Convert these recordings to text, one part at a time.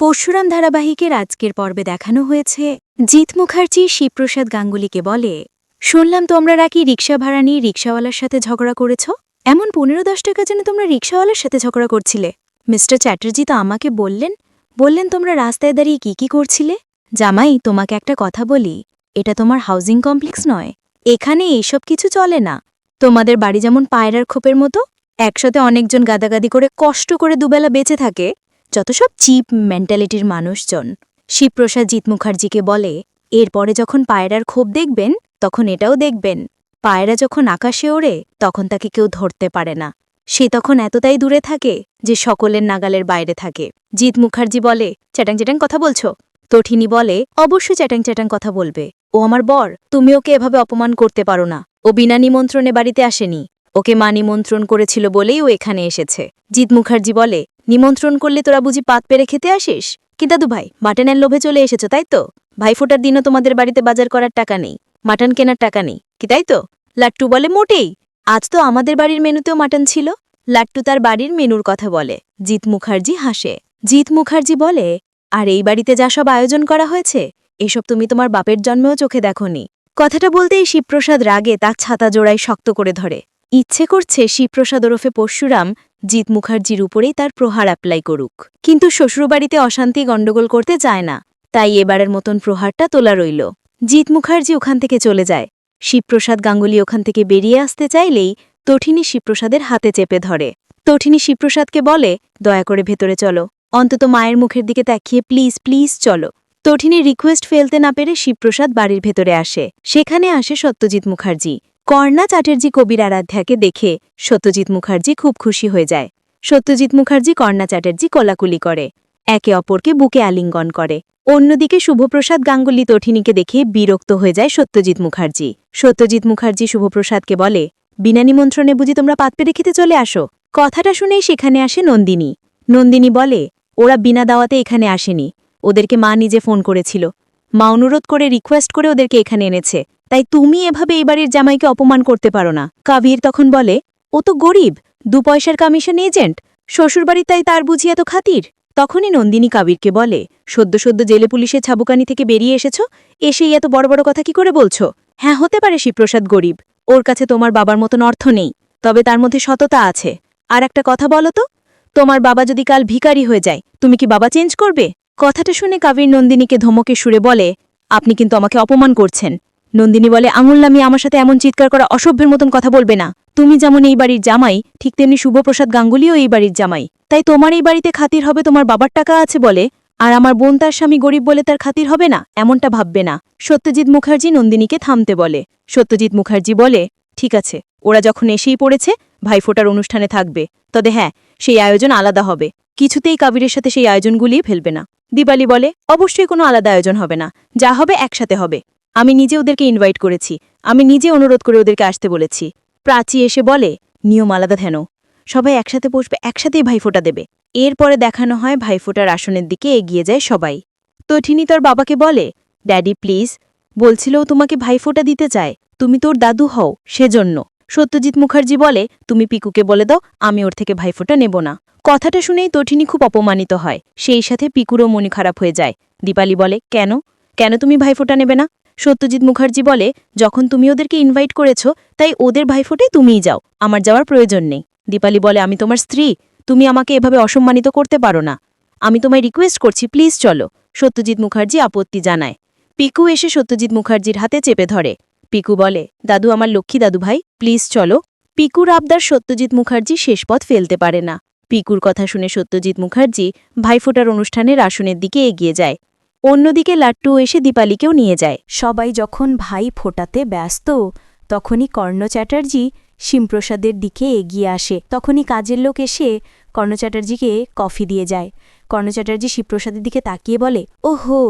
পরশুরাম ধারাবাহিকের আজকের পর্বে দেখানো হয়েছে, জিৎ মুখার্জি শিবপ্রসাদ গাঙ্গুলিকে বলে, শুনলাম তোমরা নাকি রিক্সা ভাড়া নিয়ে রিক্সাওয়ালার সাথে ঝগড়া করেছ? এমন পনেরো দশ টাকা যেন তোমরা রিক্সাওয়ালার সাথে ঝগড়া করছিলে। মিস্টার চ্যাটার্জি তো আমাকে বললেন বললেন তোমরা রাস্তায় দাঁড়িয়ে কি কি করছিলে? জামাই, তোমাকে একটা কথা বলি, এটা তোমার হাউজিং কমপ্লেক্স নয়, এখানে এইসব কিছু চলে না। তোমাদের বাড়ি যেমন পায়রার খোপের মতো, একসাথে অনেকজন গাদাগাদি করে কষ্ট করে দুবেলা বেঁচে থাকে যত সব চিপ মেন্টালিটির মানুষজন, শিবপ্রসাদ জিৎ মুখার্জিকে বলে, এরপরে যখন পায়রার ক্ষোভ দেখবেন, তখন এটাও দেখবেন। পায়রা যখন আকাশে ওড়ে, তখন তাকে কেউ ধরতে পারে না। সে তখন এতটাই দূরে থাকে, যে সকলের নাগালের বাইরে থাকে। জিৎ মুখার্জি বলে চ্যাটাং চ্যাটাং কথা বলছো? তঠিনী বলে, অবশ্যই চ্যাটাং চ্যাটাং কথা বলবে। ও আমার বর, তুমি ওকে এভাবে অপমান করতে পারো না। ও বিনা নিমন্ত্রণে বাড়িতে আসেনি। ওকে মা নিমন্ত্রণ করেছিল বলেই ও এখানে এসেছে। জিৎ মুখার্জি বলে নিমন্ত্রণ করলে তোরা বুঝি পাত পেরে খেতে আসিস? কি দাদু ভাই, মাটনের লোভে চলে এসেছ, তাই তো? ভাইফোঁটার দিনও তোমাদের বাড়িতে বাজার করার টাকা নেই, মাটন কেনার টাকা নেই, কি তাই তো? লাট্টু বলে মোটেই। আজ তো আমাদের বাড়ির মেনুতেও মাটন ছিল। লাট্টু তার বাড়ির মেনুর কথা বলে, জিৎ মুখার্জি হাসে। জিৎ মুখার্জি বলে, আর এই বাড়িতে যা সব আয়োজন করা হয়েছে, এসব তুমি তোমার বাপের জন্মেও চোখে দেখনি। কথাটা বলতেই শিবপ্রসাদ রাগে তার ছাতা জোড়ায় শক্ত করে ধরে। ইচ্ছে করছে শিবপ্রসাদ ওরফে পরশুরাম জিৎ মুখার্জির উপরেই তার প্রহার অ্যাপ্লাই করুক। কিন্তু শ্বশুরবাড়িতে অশান্তি গণ্ডগোল করতে চায় না। তাই এবারের মতন প্রহারটা তোলা রইল। জিৎ মুখার্জি ওখান থেকে চলে যায়। শিবপ্রসাদ গাঙ্গুলি ওখান থেকে বেরিয়ে আসতে চাইলেই তঠিনী শিবপ্রসাদের হাতে চেপে ধরে। তঠিনী শিবপ্রসাদকে বলে, দয়া করে ভেতরে চলো। অন্তত মায়ের মুখের দিকে তাকিয়ে প্লিজ প্লিজ চলো। তঠিনী রিকোয়েস্ট ফেলতে না পেরে শিবপ্রসাদ বাড়ির ভেতরে আসে। সেখানে আসে সত্যজিৎ মুখার্জি। কর্ণা চ্যাটার্জি কবির আরাধ্যাকে দেখে সত্যজিৎ মুখার্জি খুব খুশি হয়ে যায়। সত্যজিৎ মুখার্জি কর্ণা চ্যাটার্জি কোলাকুলি করে, একে অপরকে বুকে আলিঙ্গন করে। অন্যদিকে শুভপ্রসাদ গাঙ্গুলি তঠিনীকে দেখে বিরক্ত হয়ে যায় সত্যজিৎ মুখার্জি। সত্যজিৎ মুখার্জি শুভপ্রসাদকে বলে, বিনা নিমন্ত্রণে বুঝি তোমরা পাত পেরে খেতে চলে আসো? কথাটা শুনেই সেখানে আসে নন্দিনী। নন্দিনী বলে, ওরা বিনা দাওয়াতে এখানে আসেনি। ওদেরকে মা নিজে ফোন করেছিল। মা অনুরোধ করে রিকোয়েস্ট করে ওদেরকে এখানে এনেছে। তাই তুমি এভাবে এই বাড়ির জামাইকে অপমান করতে পারো না। কাবির তখন বলে, ও তো গরিব, দু পয়সার কমিশন এজেন্ট, শ্বশুরবাড়ি তাই তার বুঝি এত খাতির? তখনই নন্দিনী কাবিরকে বলে, সদ্য সদ্য জেলে পুলিশের ছাবুকানি থেকে বেরিয়ে এসেছ? এসেই এত বড় বড় কথা কি করে বলছো? হ্যাঁ হতে পারে শিবপ্রসাদ গরিব, ওর কাছে তোমার বাবার মতন অর্থ নেই, তবে তার মধ্যে সততা আছে। আর একটা কথা বলো তো, তোমার বাবা যদি কাল ভিখারি হয়ে যায়, তুমি কি বাবা চেঞ্জ করবে? কথাটা শুনে কাবির নন্দিনীকে ধমকে সুরে বলে, আপনি কিন্তু আমাকে অপমান করছেন। নন্দিনী বলে আঙুল নামিয়ে আমার সাথে এমন চিৎকার করা অসভ্যের মতন কথা বলবে না। তুমি যেমন এই বাড়ির জামাই, ঠিক তেমনি শুভপ্রসাদ গাঙ্গুলিও এই বাড়ির জামাই। তাই তোমার এই বাড়িতে খাতির হবে তোমার বাবার টাকা আছে বলে, আর আমার বোন তার স্বামী গরিব বলে তার খাতির হবে না, এমনটা ভাববে না। সত্যজিৎ মুখার্জি নন্দিনীকে থামতে বলে। সত্যজিৎ মুখার্জি বলে, ঠিক আছে, ওরা যখন এসেই পড়েছে ভাইফোঁটার অনুষ্ঠানে থাকবে। তবে হ্যাঁ সেই আয়োজন আলাদা হবে। কিছুতেই কাবিরের সাথে সেই আয়োজনগুলিয়ে ফেলবে না। দিবালি বলে, অবশ্যই কোনো আলাদা আয়োজন হবে না। যা হবে একসাথে হবে। আমি নিজে ওদেরকে ইনভাইট করেছি। আমি নিজে অনুরোধ করে ওদেরকে আসতে বলেছি। প্রাচী এসে বলে, নিয়ম আলাদা থেন সবাই একসাথে বসবে, একসাথেই ভাইফোঁটা দেবে। এরপরে দেখানো হয় ভাইফোঁটার আসনের দিকে এগিয়ে যায় সবাই। তঠিনী তোর বাবাকে বলে, ড্যাডি, প্লিজ। বলছিল, তোমাকে ভাইফোঁটা দিতে চায়। তুমি তোর দাদু হও, সেজন্য। সত্যজিৎ মুখার্জি বলে, তুমি পিকুকে বলে দাও, আমি ওর থেকে ভাইফোঁটা নেব না। কথাটা শুনেই তঠিনী খুব অপমানিত হয়। সেই সাথে পিকুরও মনে খারাপ হয়ে যায়। দীপালি বলে, কেন? কেন তুমি ভাইফোঁটা নেবে না? সত্যজিৎ মুখার্জি বলে, যখন তুমি ওদেরকে ইনভাইট করেছ, তাই ওদের ভাইফোঁটাই তুমিই যাও। আমার যাওয়ার প্রয়োজন নেই। দীপালি বলে, আমি তোমার স্ত্রী। তুমি আমাকে এভাবে অসম্মানিত করতে পারো না। আমি তোমায় রিকোয়েস্ট করছি প্লিজ চলো। সত্যজিৎ মুখার্জি আপত্তি জানায়। পিকু এসে সত্যজিৎ মুখার্জির হাতে চেপে ধরে। পিকু বলে, দাদু, আমার লক্ষ্মী দাদু ভাই প্লিজ চলো। পিকুর আবদার সত্যজিৎ মুখার্জি শেষ পথ ফেলতে পারে না। পিকুর কথা শুনে সত্যজিৎ মুখার্জি ভাইফোঁটার অনুষ্ঠানের আসনের দিকে এগিয়ে যায়। অন্যদিকে লাট্টু এসে দীপালিকেও নিয়ে যায়। সবাই যখন ভাই ফোটাতে ব্যস্ত, তখনই কর্ণ চ্যাটার্জি শিমপ্রসাদের দিকে এগিয়ে আসে। তখনই কাজের লোক এসে কর্ণ চ্যাটার্জিকে কফি দিয়ে যায়। কর্ণ চ্যাটার্জি শিবপ্রসাদের দিকে তাকিয়ে বলে, ওহো,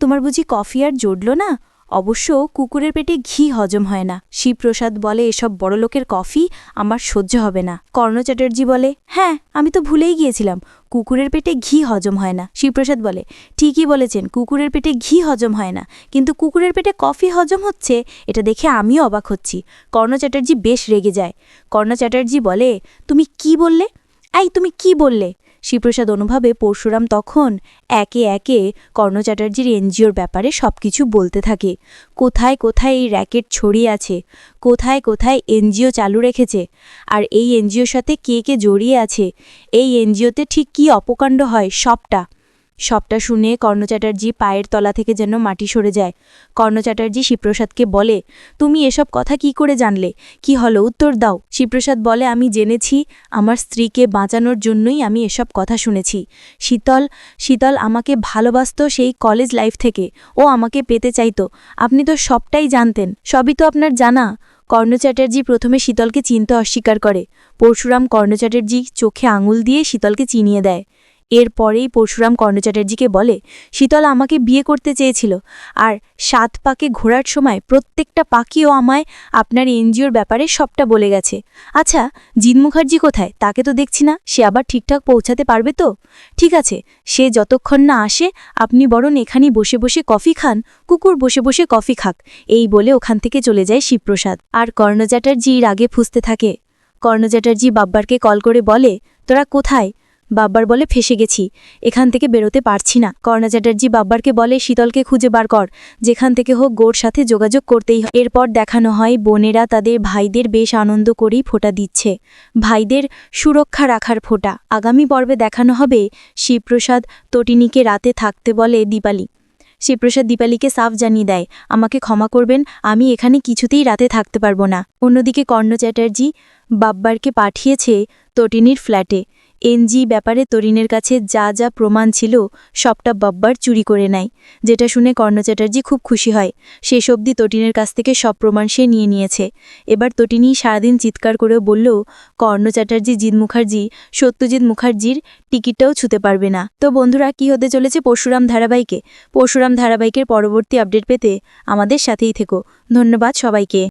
তোমার বুঝি কফি আর জড়ল না? অবশ্য কুকুরের পেটে ঘি হজম হয় না। শিবপ্রসাদ বলে, এসব বড়লোকের কফি আমার সহ্য হবে না। কর্ণ চ্যাটার্জি বলে হ্যাঁ আমি তো ভুলেই গিয়েছিলাম। কুকুরের পেটে ঘি হজম হয় না। শিবপ্রসাদ বলে, ঠিকই বলেছেন, কুকুরের পেটে ঘি হজম হয় না। কিন্তু কুকুরের পেটে কফি হজম হচ্ছে, এটা দেখে আমিও অবাক হচ্ছি। কর্ণ চ্যাটার্জি বেশ রেগে যায়। কর্ণ চ্যাটার্জি বলে, তুমি কি বললে? আই তুমি কি বললে? শিবপ্রসাদ অনুভাবে পরশুরাম তখন একে একে কর্ণ চ্যাটার্জির এনজিওর ব্যাপারে সব কিছু বলতে থাকে। কোথায় কোথায় এই র্যাকেট ছড়িয়ে আছে? কোথায় কোথায় এনজিও চালু রেখেছে? আর এই এনজিওর সাথে কে কে জড়িয়ে আছে? এই এনজিওতে ঠিক কী অপকাণ্ড হয় সবটা? সবটা শুনে কর্ণ চ্যাটার্জি পায়ের তলা থেকে যেন মাটি সরে যায়। কর্ণ চ্যাটার্জি শিবপ্রসাদকে বলে, তুমি এসব কথা কি করে জানলে? কি হলো? উত্তর দাও। শিবপ্রসাদ বলে, আমি জেনেছি, আমার স্ত্রীকে বাঁচানোর জন্যই আমি এসব কথা শুনেছি। শীতল শীতল আমাকে ভালোবাসত সেই কলেজ লাইফ থেকে। ও আমাকে পেতে চাইতো। আপনি তো সবটাই জানতেন। সবই তো আপনার জানা। কর্ণ চ্যাটার্জি প্রথমে শীতলকে চিনতে অস্বীকার করে। পরশুরাম কর্ণ চ্যাটার্জি চোখে আঙুল দিয়ে শীতলকে চিনিয়ে দেয়। এরপরেই পরশুরাম কর্ণ চ্যাটার্জিকে বলে, শীতল আমাকে বিয়ে করতে চেয়েছিল, আর সাত পাকে ঘোরার সময় প্রত্যেকটা পাখিও আমায় আপনার এনজিওর ব্যাপারে সবটা বলে গেছে। আচ্ছা জিন মুখার্জি কোথায়? তাকে তো দেখছি না, সে আবার ঠিকঠাক পৌঁছাতে পারবে তো? ঠিক আছে, সে যতক্ষণ না আসে, আপনি বরং এখানেই বসে বসে কফি খান, কুকুর বসে বসে কফি খাক। এই বলে ওখান থেকে চলে যায় শিবপ্রসাদ। আর কর্ণ চ্যাটার্জি রাগে ফুসতে থাকে। কর্ণ চ্যাটার্জি বাব্বারকে কল করে বলে, তোরা কোথায়? বাব্বার বলে ফেসে গেছি। এখান থেকে বেরোতে পারছি না। কর্ণা চ্যাটার্জি বাব্বারকে বলে, শীতলকে খুঁজে বার কর। যেখান থেকে হোক গোর সাথে যোগাযোগ করতেই হয়। এরপর দেখানো হয়, বোনেরা তাদের ভাইদের বেশ আনন্দ করেই ফোঁটা দিচ্ছে। ভাইদের সুরক্ষা রাখার ফোঁটা। আগামী পর্বে দেখানো হবে শিবপ্রসাদ তটিনীকে রাতে থাকতে বলে দীপালি। শিবপ্রসাদ দীপালিকে সাফ জানিয়ে দেয়, আমাকে ক্ষমা করবেন, আমি এখানে কিছুতেই রাতে থাকতে পারব না। অন্যদিকে কর্ণ চ্যাটার্জি বাব্বারকে পাঠিয়েছে তটিনীর ফ্ল্যাটে। এনজি ব্যাপারে তরিনের কাছে যা যা প্রমাণ ছিল, সবটা বাব্বার চুরি করে নেয়। যেটা শুনে কর্ণ চ্যাটার্জি খুব খুশি হয়। শেষ অবধি তটিনের কাছ থেকে সব প্রমাণ সে নিয়ে নিয়েছে। এবার তটিনী সারাদিন চিৎকার করেও বলল, কর্ণ চ্যাটার্জি, জিৎ মুখার্জি, সত্যজিৎ মুখার্জির টিকিটটাও ছুতে পারবে না। তো বন্ধুরা, কি হতে চলেছে পরশুরাম ধারাবাহিকে? পরশুরাম ধারাবাহিকের পরবর্তী আপডেট পেতে আমাদের সাথেই থেকো। ধন্যবাদ সবাইকে।